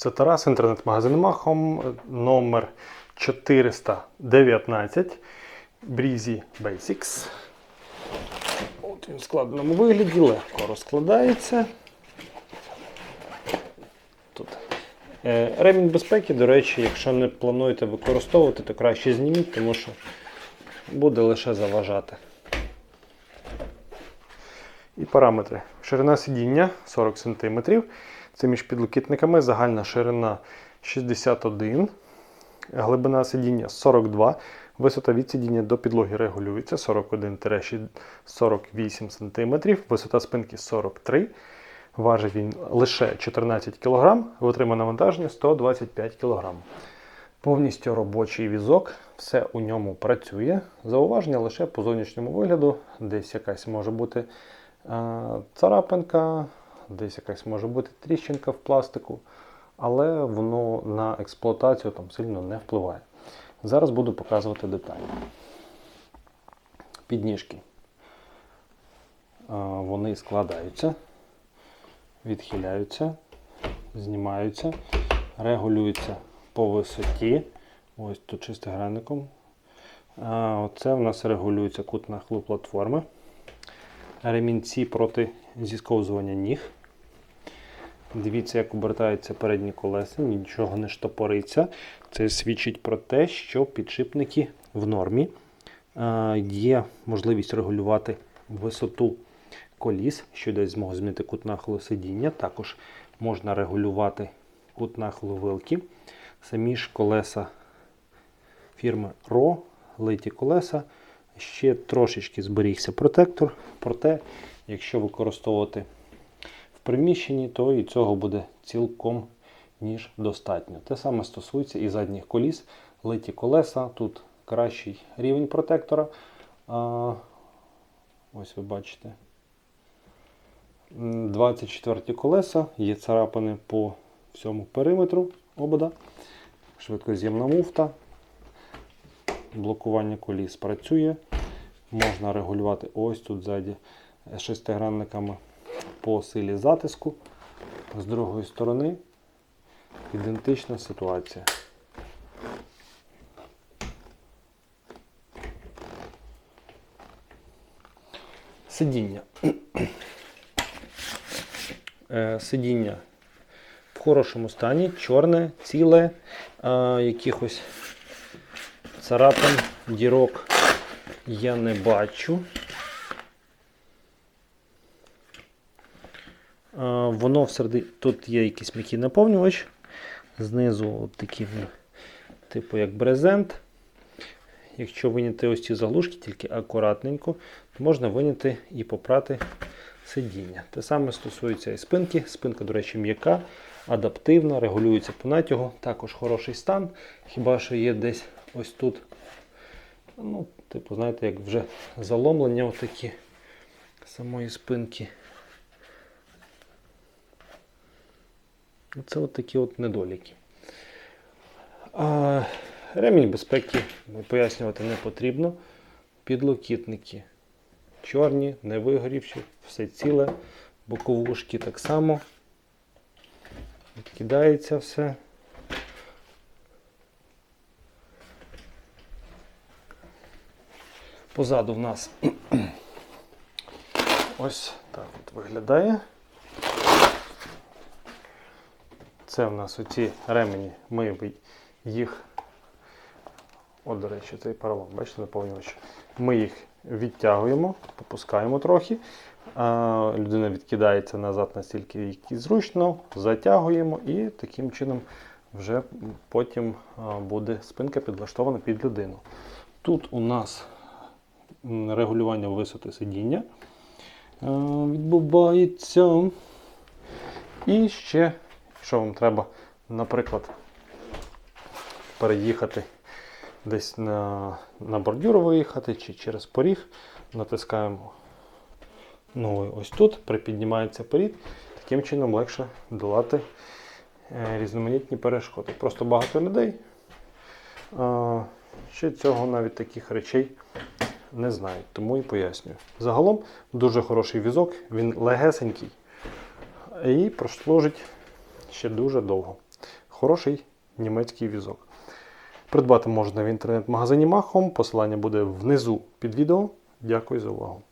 Це Тарас, інтернет-магазин Махом, номер 419 Breezy Basics. От він в складеному вигляді, легко розкладається. Тут. Е, Ремінь безпеки, до речі, якщо не плануєте використовувати, то краще зніміть, тому що буде лише заважати. І параметри. Ширина сидіння 40 см. Це між підлокітниками. Загальна ширина 61 Глибина сидіння 42 Висота від сидіння до підлоги регулюється 41-48 см. Висота спинки 43 Важить він лише 14 кг. Витримане навантаження 125 кг. Повністю робочий візок, все у ньому працює. Зауваження лише по зовнішньому вигляду. Десь якась може бути е, царапинка, десь якась може бути тріщинка в пластику, але воно на експлуатацію там сильно не впливає. Зараз буду показувати детально. Підніжки. Вони складаються, відхиляються, знімаються, регулюються по висоті. Ось тут шестигранником. А, Оце в нас регулюється кут нахилу платформи. Ремінці проти зісковзування ніг. Дивіться, як обертаються передні колеса, нічого не штопориться. Це свідчить про те, що підшипники в нормі. Є можливість регулювати висоту коліс, що дасть змогу змінити кут нахилу сидіння. Також можна регулювати кут нахилу вилки. Самі ж колеса фірми RO, литі колеса. Ще трошечки зберігся протектор. Проте, якщо використовувати в приміщенні, то і цього буде цілком ніж достатньо. Те саме стосується і задніх коліс, литі колеса. Тут кращий рівень протектора. А, ось ви бачите. 24 колеса, є царапини по всьому периметру обода, швидкоз'ємна муфта, блокування коліс працює. Можна регулювати ось тут ззаді шестигранниками по силі затиску. З другої сторони ідентична ситуація. Сидіння. Е, Сидіння в хорошому стані, чорне, ціле, е, якихось царапин, дірок я не бачу. Воно всередині, тут є якийсь м'який наповнювач. Знизу от такі, ну, типу як брезент. Якщо виняти ось ці заглушки, тільки акуратненько, то можна виняти і попрати сидіння. Те саме стосується і спинки. Спинка, до речі, м'яка, адаптивна, регулюється по натягу. Також хороший стан. Хіба що є десь ось тут, ну, типу, знаєте, як вже заломлення отакі самої спинки. Це от такі от недоліки. А, ремінь безпеки пояснювати не потрібно. Підлокітники чорні, не вигорівші, все ціле. Боковушки так само. Відкидається все. Позаду в нас ось так от виглядає. Це в нас оці ремені, ми їх, от, до речі, цей паралон, бачите, наповнювач. Ми їх відтягуємо, попускаємо трохи. А, людина відкидається назад настільки і зручно, затягуємо і таким чином вже потім буде спинка підлаштована під людину. Тут у нас регулювання висоти сидіння відбувається. І ще, якщо вам треба, наприклад, переїхати десь на, на бордюр виїхати чи через поріг, натискаємо ну, ось тут, припіднімається поріг, таким чином легше долати е, різноманітні перешкоди. Просто багато людей ще цього навіть таких речей не знають, тому і пояснюю. Загалом дуже хороший візок, він легесенький і прослужить ще дуже довго. хороший німецький візок. Придбати можна в інтернет-магазині Махом. Посилання буде внизу під відео. Дякую за увагу.